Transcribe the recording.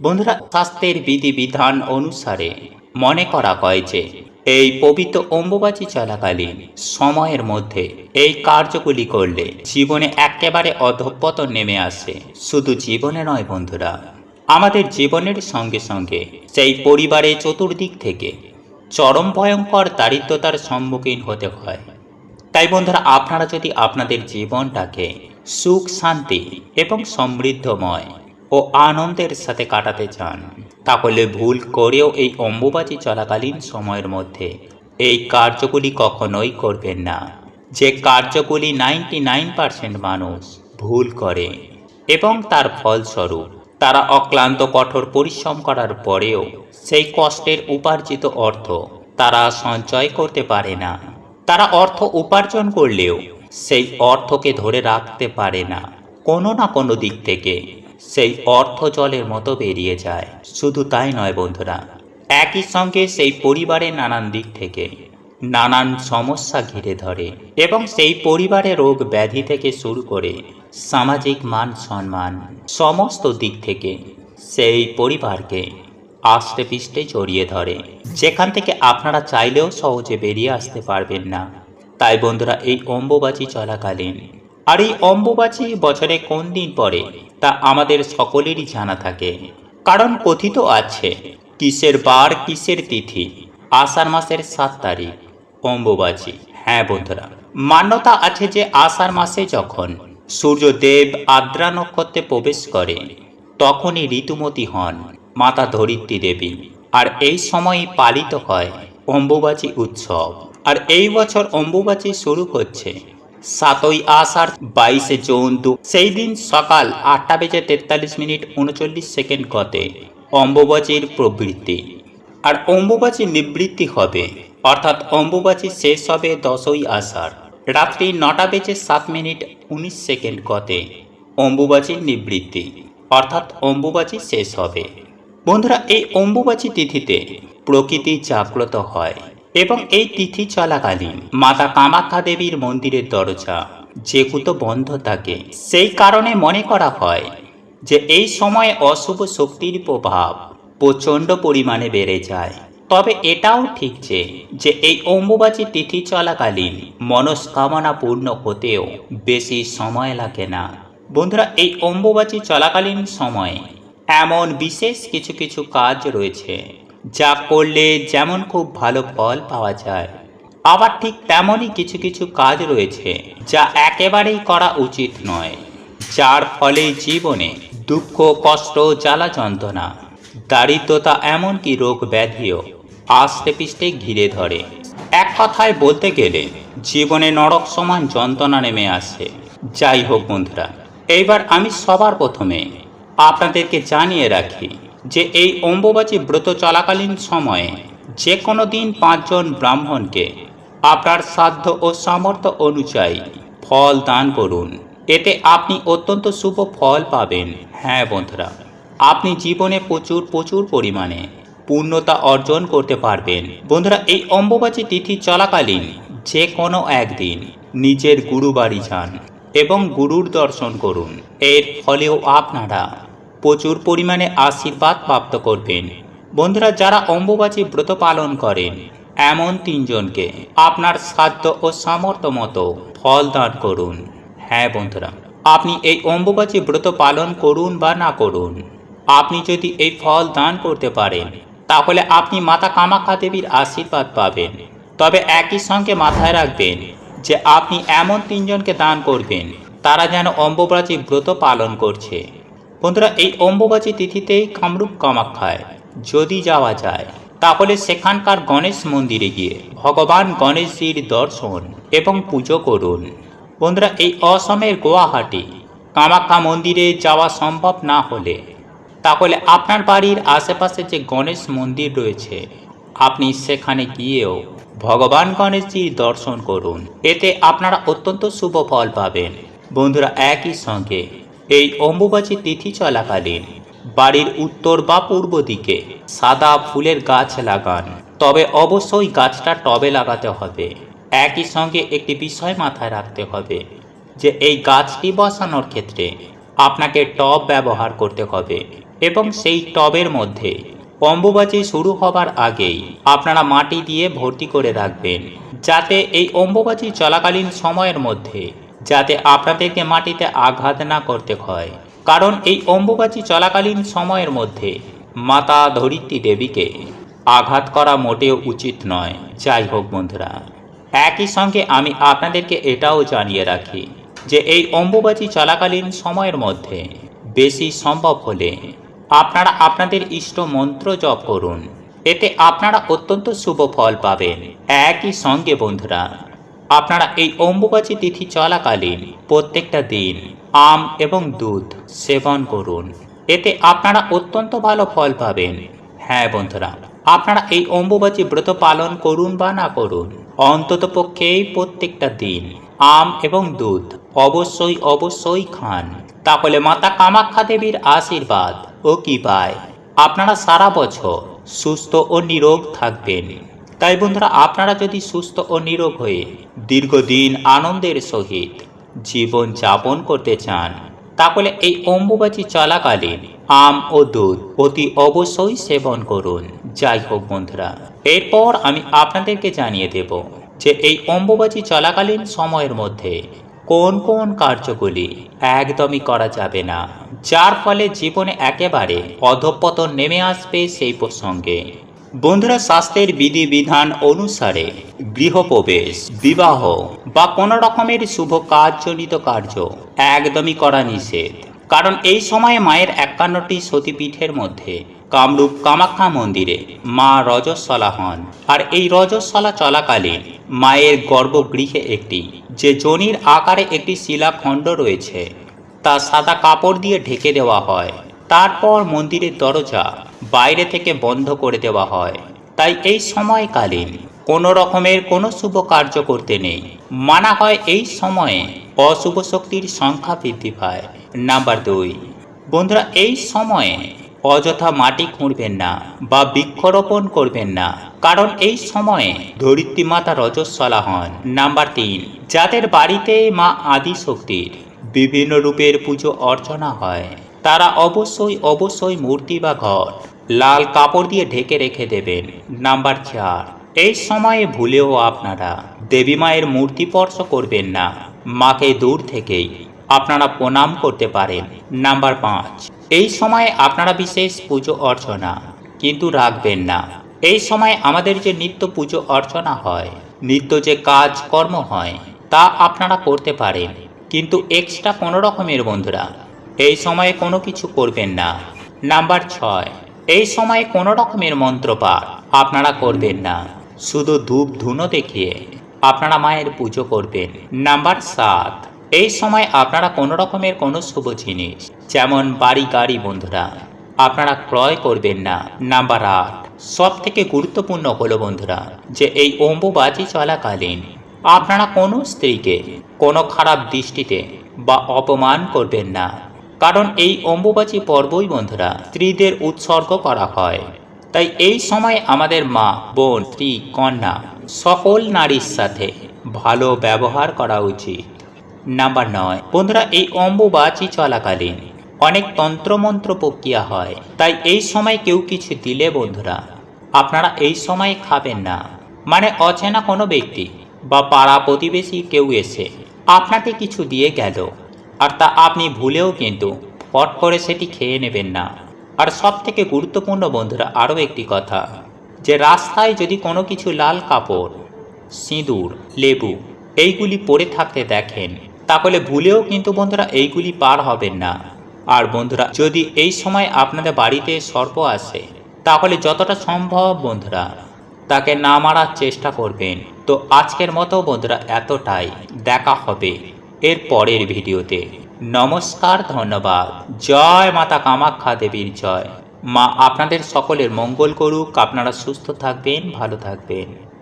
বন্ধুরা স্বাস্থ্যের বিধিবিধান অনুসারে মনে করা হয় যে, এই পবিত্র অম্বুবাচী চলাকালীন সময়ের মধ্যে এই কার্যগুলি করলে জীবনে একেবারে অধঃপতন নেমে আসে। শুধু জীবনে নয় বন্ধুরা, আমাদের জীবনের সঙ্গে সঙ্গে সেই পরিবারে চতুর্দিক থেকে চরম ভয়ঙ্কর দারিদ্রতার সম্মুখীন হতে হয়। তাই বন্ধুরা, আপনারা যদি আপনাদের জীবনটাকে সুখ, শান্তি এবং সমৃদ্ধময় ও আনন্দের সাথে কাটাতে চান। তাহলে ভুল করেও এই অম্বুবাচী চলাকালীন সময়ের মধ্যে এই কার্যগুলি কখনোই করবেন না। যে কার্যগুলি নাইনটি নাইন পার্সেন্ট মানুষ ভুল করে এবং তার ফলস্বরূপ তারা অক্লান্ত কঠোর পরিশ্রম করার পরেও সেই কষ্টের উপার্জিত অর্থ তারা সঞ্চয় করতে পারে না। তারা অর্থ উপার্জন করলেও সেই অর্থকে ধরে রাখতে পারে না। কোনো না কোনো দিক থেকে সেই অর্থ জলের মতো বেরিয়ে যায়। শুধু তাই নয় বন্ধুরা, একই সঙ্গে সেই পরিবারের নানান দিক থেকে নানান সমস্যা ঘিরে ধরে এবং সেই পরিবারে রোগ ব্যাধি থেকে শুরু করে সামাজিক মান সম্মান সমস্ত দিক থেকে সেই পরিবারকে আষ্টে পিষ্টে জড়িয়ে ধরে। যেখান থেকে আপনারা চাইলেও সহজে বেরিয়ে আসতে পারবেন না। তাই বন্ধুরা, এই অম্বুবাচী চলাকালীন আর এই অম্বুবাচী, বছরে কোন দিন পরে তা আমাদের সকলেরই জানা থাকে। কারণ কথিত আছে, কিসের বার, কিসের তিথি? আষাঢ় মাসের সাত তারিখ। অম্বুবাচী হ্যাঁ বন্ধুরা। মান্যতা আছে যে আষাঢ় মাসে যখন সূর্যদেব আদ্রা নক্ষত্রে প্রবেশ করে, তখনই ঋতুমতী হন মাতা ধরিত্রী দেবী। আর এই সময়ই পালিত হয় অম্বুবাচী উৎসব। আর এই বছর অম্বুবাচী শুরু হচ্ছে সাতই আষাঢ় বাইশে জুন দু সেই দিন সকাল আটটা বেজে তেতাল্লিশ মিনিট উনচল্লিশ সেকেন্ড গতে অম্বুবাচীর প্রবৃত্তি। আর অম্বুবাচী নিবৃত্তি হবে, অর্থাৎ অম্বুবাচী শেষ হবে দশই আষাঢ়। রাত্রি নটা বেজে সাত মিনিট উনিশ সেকেন্ড গতে অম্বুবাচীর নিবৃত্তি, অর্থাৎ অম্বুবাচী শেষ হবে। বন্ধুরা, এই অম্বুবাচী তিথিতে প্রকৃতি জাগ্রত হয়। এবং এই তিথি চলাকালীন মাতা কামাখ্যা দেবীর মন্দিরের দরজা যেগুলো বন্ধ থাকে। সেই কারণে মনে করা হয় যে এই সময়ে অশুভ শক্তির প্রভাব প্রচণ্ড পরিমাণে বেড়ে যায়। তবে এটাও ঠিক যে যে এই অম্বুবাচী তিথি চলাকালীন মনস্কামনা পূর্ণ হতেও বেশি সময় লাগে না। বন্ধুরা, এই অম্বুবাচী চলাকালীন সময়ে এমন বিশেষ কিছু কিছু কাজ রয়েছে যা করলে যেমন খুব ভালো ফল পাওয়া যায়। আবার ঠিক তেমনই কিছু কিছু কাজ রয়েছে যা একেবারেই করা উচিত নয়, যার ফলে জীবনে দুঃখ, কষ্ট, জ্বালা যন্ত্রণা, দারিদ্রতা এমনকি রোগ ব্যাধিও আস্তে পিষ্টে ঘিরে ধরে। এক কথায় বলতে গেলে, জীবনে নরক সমান যন্ত্রণা নেমে আসে। যাই হোক বন্ধুরা, এইবার আমি সবার প্রথমে আপনাদেরকে জানিয়ে রাখি যে এই অম্বুবাচী ব্রত চলাকালীন সময়ে যে কোনো দিন পাঁচজন ব্রাহ্মণকে আপনার সাধ্য ও সামর্থ্য অনুযায়ী ফল দান করুন। এতে আপনি অত্যন্ত শুভ ফল পাবেন। হ্যাঁ বন্ধুরা, আপনি জীবনে প্রচুর প্রচুর পরিমাণে পূর্ণতা অর্জন করতে পারবেন। বন্ধুরা, এই অম্বুবাচী তিথি চলাকালীন যে কোনো একদিন নিজের গুরু বাড়ি যান এবং গুরুর দর্শন করুন। এর ফলেও আপনারা প্রচুর পরিমাণে আশীর্বাদ প্রাপ্ত করবেন। বন্ধুরা, যারা অম্বুবাচী ব্রত পালন করেন, এমন তিনজনকে আপনার সাধ্য ও সামর্থ্য মতো ফল দান করুন। হ্যাঁ বন্ধুরা, আপনি এই অম্বুবাচী ব্রত পালন করুন বা না করুন, আপনি যদি এই ফল দান করতে পারেন, তাহলে আপনি মাতা কামাখ্যা দেবীর আশীর্বাদ পাবেন। তবে একই সঙ্গে মাথায় রাখবেন যে আপনি এমন তিনজনকে দান করবেন, তারা যেন অম্বুবাচী ব্রত পালন করছে। বন্ধুরা, এই অম্বুবাচী তিথিতেই কামরূপ কামাখ্যায় যদি যাওয়া যায়, তাহলে সেখানকার গণেশ মন্দিরে গিয়ে ভগবান গণেশজির দর্শন এবং পুজো করুন। বন্ধুরা, এই অসমের গুয়াহাটি কামাখ্যা মন্দিরে যাওয়া সম্ভব না হলে, তাহলে আপনার বাড়ির আশেপাশে যে গণেশ মন্দির রয়েছে, আপনি সেখানে গিয়েও ভগবান গণেশজির দর্শন করুন। এতে আপনারা অত্যন্ত শুভ ফল পাবেন। বন্ধুরা, একই সঙ্গে এই অম্বুবাচী তিথি চলাকালীন বাড়ির উত্তর বা পূর্ব দিকে সাদা ফুলের গাছ লাগান। তবে অবশ্যই গাছটা টবে লাগাতে হবে। একই সঙ্গে একটি বিষয় মাথায় রাখতে হবে যে এই গাছটি বসানোর ক্ষেত্রে আপনাকে টব ব্যবহার করতে হবে এবং সেই টবের মধ্যে অম্বুবাচী শুরু হবার আগেই আপনারা মাটি দিয়ে ভর্তি করে রাখবেন। যাতে এই অম্বুবাচী চলাকালীন সময়ের মধ্যে যাতে আপনাদেরকে মাটিতে আঘাত না করতে হয়। কারণ এই অম্বুবাচী চলাকালীন সময়ের মধ্যে মাতা ধরিত্রী দেবীকে আঘাত করা মোটেও উচিত নয়। যাই হোক বন্ধুরা, একই সঙ্গে আমি আপনাদেরকে এটাও জানিয়ে রাখি যে এই অম্বুবাচী চলাকালীন সময়ের মধ্যে বেশি সম্ভব হলে আপনারা আপনাদের ইষ্ট মন্ত্র জপ করুন। এতে আপনারা অত্যন্ত শুভ ফল পাবেন। একই সঙ্গে বন্ধুরা আপনারা এই অম্বুবাচী তিথি চলাকালীন প্রত্যেকটা দিন আম এবং দুধ সেবন করুন। এতে আপনারা অত্যন্ত ভালো ফল পাবেন। হ্যাঁ বন্ধুরা, আপনারা এই অম্বুবাচী ব্রত পালন করুন বা না করুন, অন্তত পক্ষেই প্রত্যেকটা দিন আম এবং দুধ অবশ্যই অবশ্যই খান। তাহলে মাতা কামাখ্যা দেবীর আশীর্বাদ ও কি পায় আপনারা সারা বছর সুস্থ ও নিরোগ থাকবেন। তাই বন্ধুরা, আপনারা যদি সুস্থ ও নিরোগ হয়ে দীর্ঘদিন আনন্দের সহিত জীবন যাপন করতে চান, তাহলে এই অম্বুবাচী চলাকালীন আম ও দুধ অতি অবশ্যই সেবন করুন। যাই হোক বন্ধুরা, এরপর আমি আপনাদেরকে জানিয়ে দেব যে এই অম্বুবাচী চলাকালীন সময়ের মধ্যে কোন কোন কার্যগুলি একদমই করা যাবে না, যার ফলে জীবনে একেবারে অধঃপতন নেমে আসবে সেই প্রসঙ্গে। বন্ধুরা স্বাস্থ্যের বিধিবিধান অনুসারে গৃহপ্রবেশ, বিবাহ বা কোনো রকমের শুভ কাজজনিত কার্য একদমই করা নিষেধ। কারণ এই সময়ে মায়ের একান্নটি সতীপীঠের মধ্যে কামরূপ কামাখ্যা মন্দিরে মা রজস্বলা হন। আর এই রজস্বলা চলাকালীন মায়ের গর্ভগৃহে একটি, যে জনির আকারে একটি শিলাখণ্ড রয়েছে, তা সাদা কাপড় দিয়ে ঢেকে দেওয়া হয়। তারপর মন্দিরের দরজা বাইরে থেকে বন্ধ করে দেওয়া হয়। তাই এই সময়কালীন কোনো রকমের কোনো শুভ কার্য করতে নেই। মানা হয় এই সময়ে অশুভ শক্তির সংখ্যা বৃদ্ধি পায়। নাম্বার দুই, বন্ধুরা, এই সময়ে অযথা মাটি খুঁড়বেন না বা বৃক্ষরোপণ করবেন না, কারণ এই সময়ে ধরিত্রী মাতা রজস্বলা হন। নাম্বার তিন, যাদের বাড়িতে মা আদি শক্তির বিভিন্ন রূপের পুজো অর্চনা হয় তারা অবশ্যই অবশ্যই মূর্তি বা ঘর। লাল কাপড় দিয়ে ঢেকে রেখে দেবেন। নাম্বার চার, এই সময়ে ভুলেও আপনারা দেবী মায়ের মূর্তি স্পর্শ করবেন না। মাকে দূর থেকেই আপনারা প্রণাম করতে পারেন। নাম্বার পাঁচ, এই সময়ে আপনারা বিশেষ পুজো অর্চনা কিন্তু রাখবেন না। এই সময় আমাদের যে নিত্য পুজো অর্চনা হয়, নিত্য যে কাজ কর্ম হয়, তা আপনারা করতে পারেন। কিন্তু এক্সট্রা কোনো রকমের বন্ধুরা এই সময়ে কোনো কিছু করবেন না। নাম্বার ছয়, এই সময়ে কোনো রকমের মন্ত্রপাঠ আপনারা করবেন না। শুধু ধূপ ধুনো দেখিয়ে আপনারা মায়ের পুজো করবেন। নাম্বার সাত, এই সময় আপনারা কোনো রকমের কোনো শুভ জিনিস, যেমন বাড়ি গাড়ি বন্ধুরা, আপনারা ক্রয় করবেন না। নাম্বার আট সব থেকে গুরুত্বপূর্ণ হলো বন্ধুরা, যে এই অম্বুবাজি চলাকালীন আপনারা কোনো স্ত্রীকে কোনো খারাপ দৃষ্টিতে বা অপমান করবেন না। কারণ এই অম্বুবাচী পর্বই বন্ধুরা স্ত্রীদের উৎসর্গ করা হয়। তাই এই সময় আমাদের মা, বোন, স্ত্রী, কন্যা সকল নারীর সাথে ভালো ব্যবহার করা উচিত। নাম্বার নয়, বন্ধুরা এই অম্বুবাচী চলাকালীন অনেক তন্ত্রমন্ত্র প্রক্রিয়া হয়। তাই এই সময় কেউ কিছু দিলে বন্ধুরা আপনারা এই সময় খাবেন না। মানে অচেনা কোনো ব্যক্তি বা পাড়া প্রতিবেশী কেউ এসে আপনাকে কিছু দিয়ে গেল। আর তা আপনি ভুলেও কিন্তু ফট করে সেটি খেয়ে নেবেন না। আর সব থেকে গুরুত্বপূর্ণ বন্ধুরা, আরও একটি কথা, যে রাস্তায় যদি কোনো কিছু লাল কাপড়, সিঁদুর, লেবু এইগুলি পরে থাকতে দেখেন, তাহলে ভুলেও কিন্তু বন্ধুরা এইগুলি পার হবেন না। আর বন্ধুরা, যদি এই সময় আপনাদের বাড়িতে সর্প আসে, তাহলে যতটা সম্ভব বন্ধুরা তাকে না মারার চেষ্টা করবেন। তো আজকের মতো বন্ধুরা, এতটাই। দেখা হবে। এর পরের ভিডিওতে। নমস্কার, ধন্যবাদ। জয় মাতা কামাখ্যা দেবীর জয়। মা, আপনাদের সকলের মঙ্গল করুক। আপনারা সুস্থ থাকবেন, ভালো থাকবেন।